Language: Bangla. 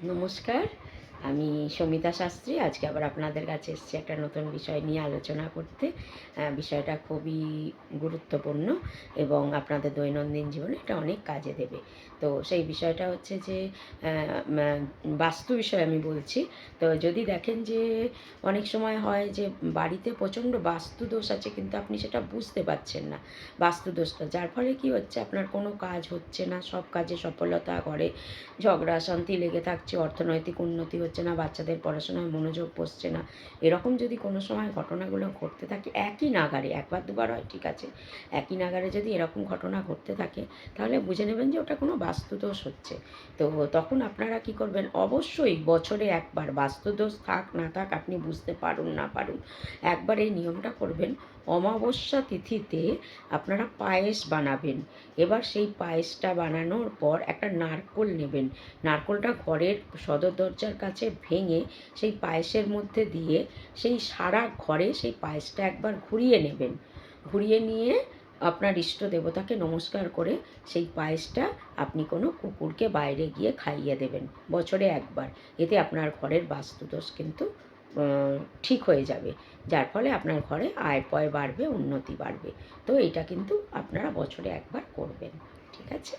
নমস্কার। আমি সমিতা শাস্ত্রী, আজকে আবার আপনাদের কাছে এসেছি একটা নতুন বিষয় নিয়ে আলোচনা করতে। বিষয়টা খুবই গুরুত্বপূর্ণ এবং আপনাদের দৈনন্দিন জীবনে এটা অনেক কাজে দেবে। তো সেই বিষয়টা হচ্ছে যে বাস্তু বিষয় আমি বলছি। তো যদি দেখেন যে, অনেক সময় হয় যে, বাড়িতে প্রচণ্ড বাস্তু দোষ আছে কিন্তু আপনি সেটা বুঝতে পারছেন না, বাস্তু দোষটা। যার ফলে কি হচ্ছে, আপনার কোনো কাজ হচ্ছে না, সব কাজে সফলতা করে, ঝগড়া, শান্তি লেগে থাকছে, অর্থনৈতিক উন্নতি হচ্ছে না, বাচ্চাদের পড়াশোনায় মনোযোগ বসছে না। এরকম যদি কোনো সময় ঘটনাগুলো ঘটতে থাকে, একই নাগারে একবার দুবার হয়, ঠিক আছে? একই নাগারে যদি এরকম ঘটনা ঘটতে থাকে, তাহলে বুঝে নেবেন যে ওটা কোনো বাস্তুদোষ হচ্ছে। তো তখন আপনারা কি করবেন? অবশ্যই বছরে একবার বাস্তুদোষ থাক, না থাক, আপনি বুঝতে পারুন, না পারুন, একবার এই নিয়মটা করবেন। অমাবস্যা তিথিতে আপনারা পায়েস বানাবেন। এবার সেই পায়েসটা বানানোর পর একটা নারকোল নেবেন। নারকোলটা ঘরের সদর দরজার কাছে ভেঙে সেই পায়েসের মধ্যে দিয়ে সেই সারা ঘরে সেই পায়েসটা একবার ঘুরিয়ে নেবেন। ঘুরিয়ে নিয়ে আপনার ইষ্ট দেবতাকে নমস্কার করে সেই পায়েসটা আপনি কোনো কুকুরকে বাইরে গিয়ে খাইয়ে দেবেন, বছরে একবার। এতে আপনার ঘরের বাস্তুদোষ কিন্তু ঠিক হয়ে যাবে। যার ফলে আপনার ঘরে আয় পয় বাড়বে, উন্নতি বাড়বে। তো এটা কিন্তু আপনারা বছরে একবার করবেন, ঠিক আছে?